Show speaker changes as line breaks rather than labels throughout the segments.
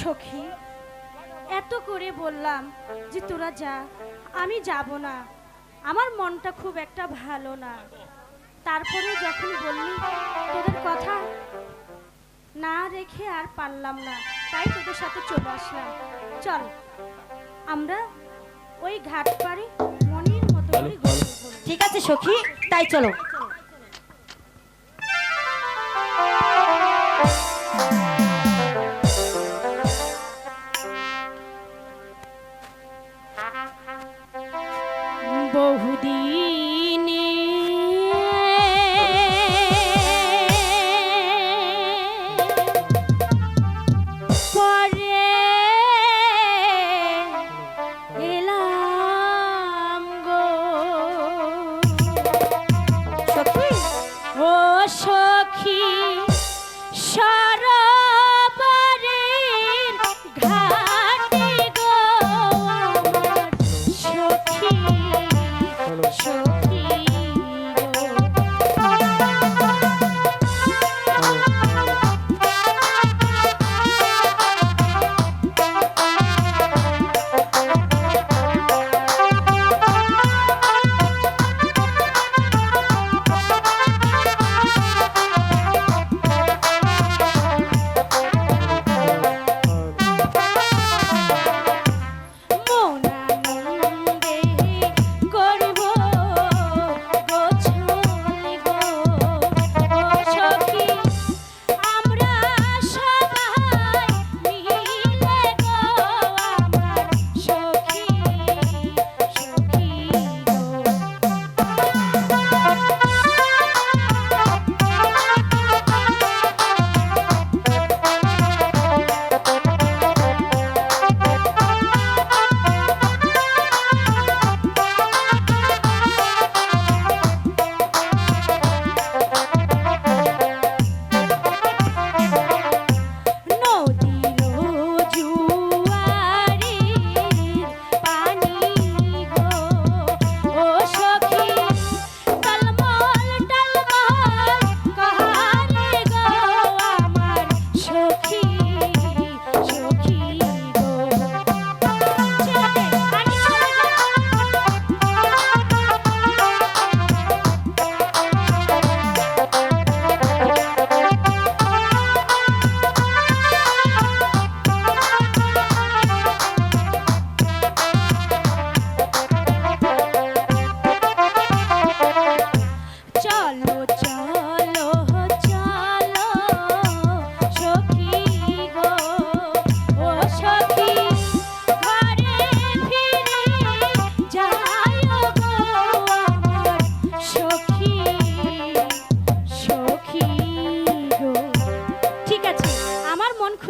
সখী এত করে বললাম যে তোরা যা আমি যাব না। আমার মনটা খুব একটা ভালো না। তারপরে যখন বললি তোদের কথা না রেখে আর পারলাম না তাই তোদের সাথে চলে আসলাম। চল আমরা ওই ঘাট পাড়ে মনের মতো করে
ঠিক আছে সখী তাই চলো।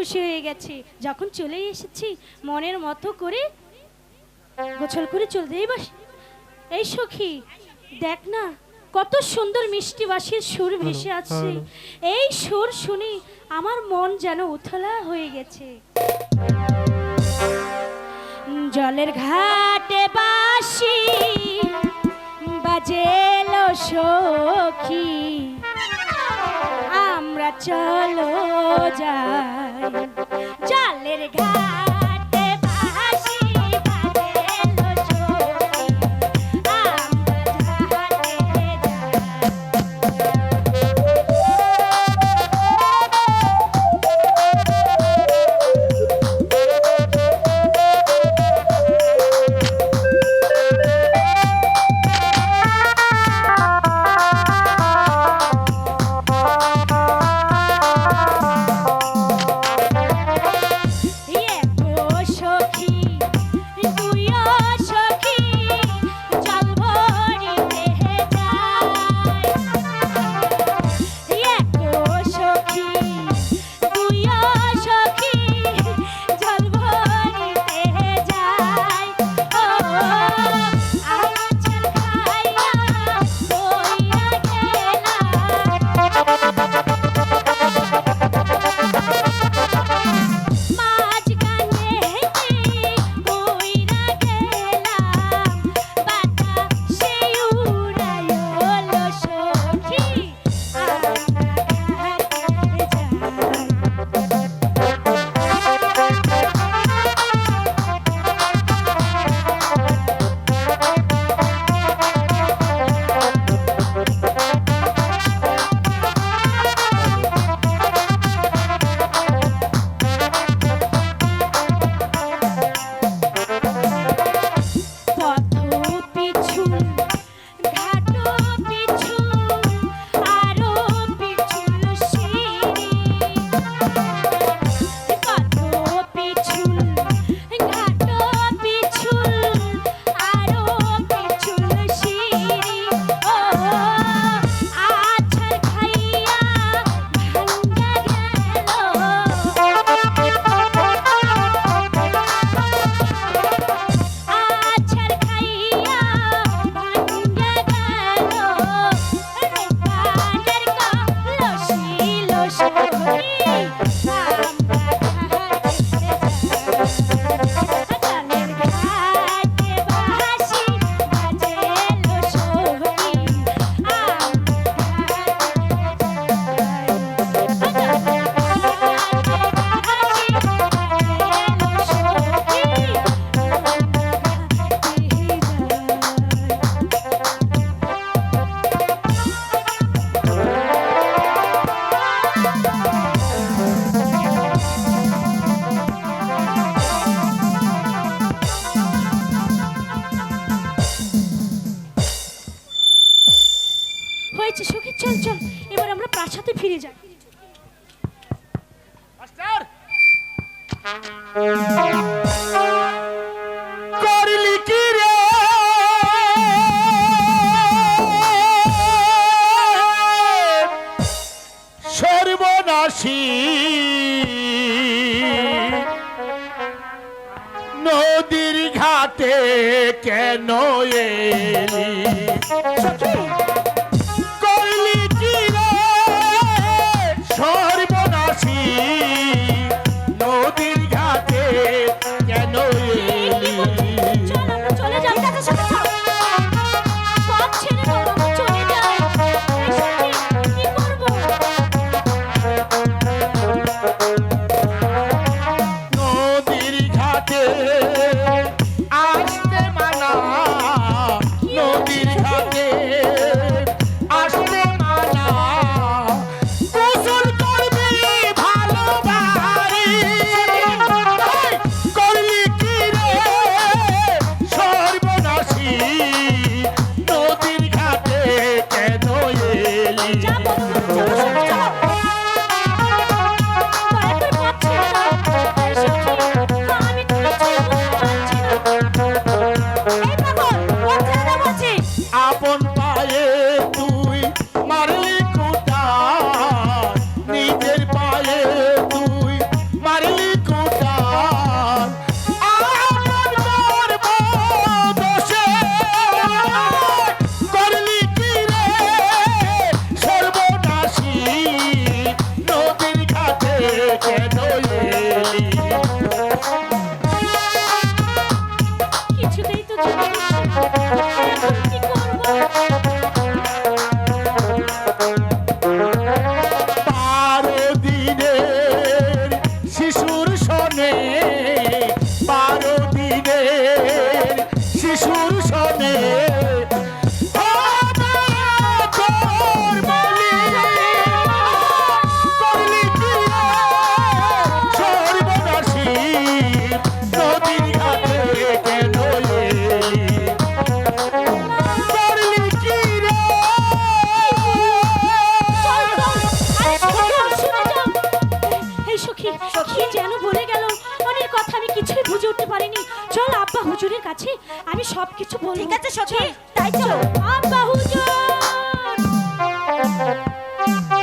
খুশি হয়ে গেছে। যখন চলে এসেছি মনের মতো করে গোছল করে চলতেই বাস এই সখী দেখ না কত সুন্দর মিষ্টি বাসির সুর ভেসে আছে এই সুর শুনি আমার মন যেন উথলা হয়ে গেছে। জলের ঘাটে বাসি বাজেলো সখী। আমরা চলো যাই। জলের ঘাটে। হয়েছে সখী চল
চল। এবার আমরা প্রাসাদে ফিরে যাই।
মাস্টার! আসি নদীর ঘাটে কেন এলি?
Thank you. কাছে আমি সব কিছু বলি
ঠিক আছে সত্যি। তাই চলো।